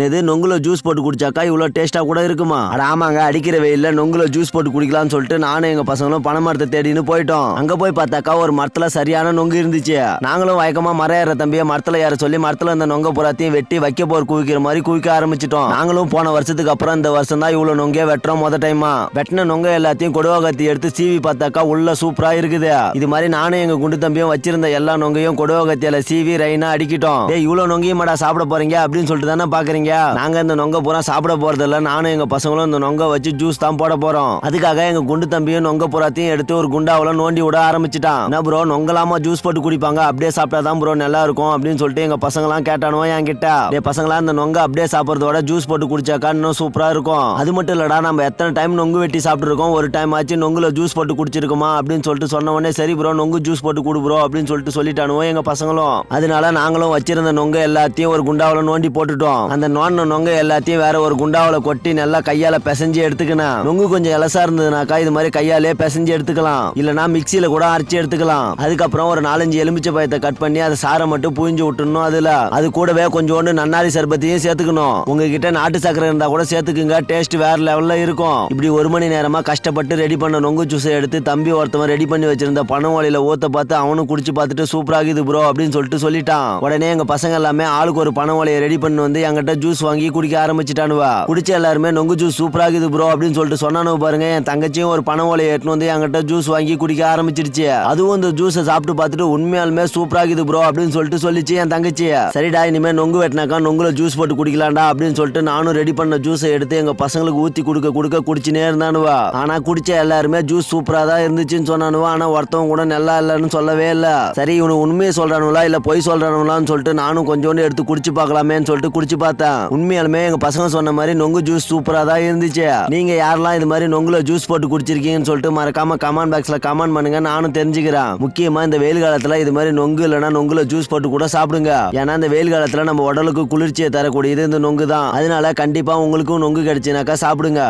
இது நொங்குல ஜூஸ் போட்டு குடிச்சாக்கா இவ்வளோ டேஸ்ட்டாக கூட இருக்குமா? அட ஆமாங்க அடிக்கிற வெயில்ல நொங்குல ஜூஸ் போட்டு குடிக்கலாம்னு சொல்லிட்டு நானும் எங்கள் பசங்களும் பனை மரத்தை தேடின்னு போயிட்டோம். அங்கே போய் பார்த்தாக்கா ஒரு மரத்தில் சரியான நொங்கு இருந்துச்சு. நாங்களும் வயக்கமாக மரம் ஏற தம்பியை மரத்தில் ஏற சொல்லி மரத்தில் இந்த நொங்க புறாத்தையும் வெட்டி வைக்க போர் குவிக்கிற மாதிரி குவிக்க ஆரம்பிச்சிட்டோம். நாங்களும் போன வருஷத்துக்கு அப்புறம் இந்த வருஷம் தான் இவ்வளோ நொங்கே வெட்டுறோம் முத டைமா வெட்டின நொங்க எல்லாத்தையும் கொடுவா கத்தி எடுத்து சீவி பார்த்தாக்கா உள்ள சூப்பராக இருக்குது. இது மாதிரி நானும் எங்கள் குண்டு தம்பியும் வச்சிருந்த எல்லா நொங்கையும் கொடுவா கத்தியால சீவி ரைனா அடிக்கிட்டோம். ஏ இவ்வளோ நொங்கையும் மாடா சாப்பிட போறீங்க அப்படின்னு சொல்லிட்டு தானே பாக்குறீங்க நாங்க இந்த நொங்க பூரா சாப்பிட போறது இல்ல நானும் எங்க பசங்களும் இந்த நொங்க வச்சு ஜூஸ் தான் போட போறோம். அதுக்காக எங்க குண்டு தம்பியும் நொங்க புறாத்தையும் எடுத்து ஒரு குண்டாவில நோண்டி விட ஆரம்பிச்சிட்டான். என்ன ப்ரோ நொங்கலாமா ஜூஸ் போட்டு குடிப்பாங்க? அப்படியே சாப்பிட்டாதான் ப்ரோ நல்லா இருக்கும் அப்படின்னு சொல்லிட்டு எங்க பசங்களாம் கேட்டானுவோ என் கிட்ட டேய் பசங்களா இந்த நொங்க அப்படியே சாப்பிடுறதோட ஜூஸ் போட்டு குடிச்சாக்கா இன்னும் சூப்பரா இருக்கும். அது மட்டும் இல்லடா நம்ம எத்தனை டைம் நொங்கு வெட்டி சாப்பிட்டுருக்கோம்? ஒரு டைம் ஆச்சு நொங்குல ஜூஸ் போட்டு குடிச்சிருக்குமா? அப்படின்னு சொல்லிட்டு சொன்ன உடனே சரி ப்ரோ நொங்கு ஜூஸ் போட்டு குடு ப்ரோ அப்படின்னு சொல்லிட்டு சொல்லிட்டானுவோ எங்க பசங்களும். அதனால நாங்களும் வச்சிருந்த நொங்க எல்லாத்தையும் ஒரு குண்டாவில நோண்டி போட்டுட்டோம். அந்த நோண்டின நொங்க எல்லாத்தையும் வேற ஒரு குண்டாவில் கொட்டி நல்லா கையால பிசைஞ்சு எடுத்துக்கணும் நொங்கு கொஞ்சம் இலசா இருந்ததுனாக்கா இது மாதிரி கையாலே பிசைஞ்சு எடுத்துக்கலாம். இல்லனா மிக்சியில கூட அரைச்சு எடுத்துக்கலாம். அதுக்கப்புறம் ஒரு நாலஞ்சு எலுமிச்சை பழத்தை கட் பண்ணி அதை சாரை மட்டும் புழிஞ்சு விட்டுணும் அதுல. அது கூடவே கொஞ்சோண்டு நன்னாரி சர்பத்தையும் சேர்த்துக்கணும். உங்ககிட்ட நாட்டு சக்கரை இருந்தா கூட சேர்த்துக்குங்க. டேஸ்ட் வேற லெவல்ல இருக்கும். இப்படி ஒரு மணி நேரமா கஷ்டப்பட்டு ரெடி பண்ண நொங்கு ஜூஸை எடுத்து தம்பி ஒருத்தவன் ரெடி பண்ணி வச்சிருந்த பணம் வழியில ஊத்த பார்த்து அவனும் குடிச்சு பார்த்துட்டு சூப்பராகுது ப்ரோ அப்படின்னு சொல்லிட்டு சொல்லிட்டான். உடனே எங்க பசங்க எல்லாமே ஆளுக்கு ஒரு பணம் வலையை ரெடி பண்ணி வந்து என்கிட்ட ஜூஸ் வாங்கி குடிக்க ஆரம்பிச்சிட்டானுவா. குடிச்ச எல்லாருமே நொங்கு ஜூஸ் சூப்பராகுது ப்ரோ அப்படின்னு சொல்லிட்டு சொன்னானு பாருங்க. என் தங்கச்சியும் ஒரு பணம் ஓலையை எடுத்துன்னு வந்து என்கிட்ட ஜூஸ் வாங்கி குடிக்க ஆரம்பிச்சிருச்சு. அதுவும் இந்த ஜூஸை சாப்பிட்டு பார்த்துட்டு உண்மையாலுமே சூப்பராகுது ப்ரோ அப்படின்னு சொல்லிட்டு சொல்லிச்சு என் தங்கச்சி. சரிடா இனிமே நொங்கு வெட்டினாக்கா நொங்குல ஜூஸ் போட்டு குடிக்கலாம்டா அப்படின்னு சொல்லிட்டு நானும் ரெடி பண்ண ஜூஸை எடுத்து எங்க பசங்களுக்கு ஊத்தி கொடுக்க கொடுக்க குடிச்சுனே இருந்தானுவா. ஆனா குடிச்ச எல்லாருமே ஜூஸ் சூப்பரா தான் இருந்துச்சுன்னு சொன்னானுவா. ஆனா ஒருத்தவங்க கூட நல்லா இல்லைன்னு சொல்லவே இல்ல. சரி இவனு உண்மையை சொல்றானுங்களா இல்ல பொய் சொல்றானுங்களான்னு சொல்லிட்டு நானும் கொஞ்சோண்டு எடுத்து குடிச்சு பார்க்கலாமேன்னு சொல்லிட்டு குடிச்சு பார்த்தேன் உண்மையாலுமே எங்க பசங்க சொன்ன மாதிரி நொங்கு ஜூஸ் சூப்பரா தான் இருந்துச்சு. நீங்க யாரெல்லாம் இது மாதிரி நொங்குல ஜூஸ் போட்டு குடிச்சிருக்கீங்கன்னு சொல்லிட்டு மறக்காம கமெண்ட் பாக்ஸ்ல கமெண்ட் பண்ணுங்க. நானும் தெரிஞ்சுக்கிறேன். முக்கியமா இந்த வெயில் காலத்துல இது மாதிரி நொங்கு இல்லைன்னா நொங்குல ஜூஸ் போட்டு கூட சாப்பிடுங்க. ஏன்னா இந்த வெயில் காலத்துல நம்ம உடலுக்கு குளிர்ச்சியை தரக்கூடியது இந்த நொங்கு தான். அதனால கண்டிப்பா உங்களுக்கும் நொங்கு கிடைச்சினாக்கா சாப்பிடுங்க.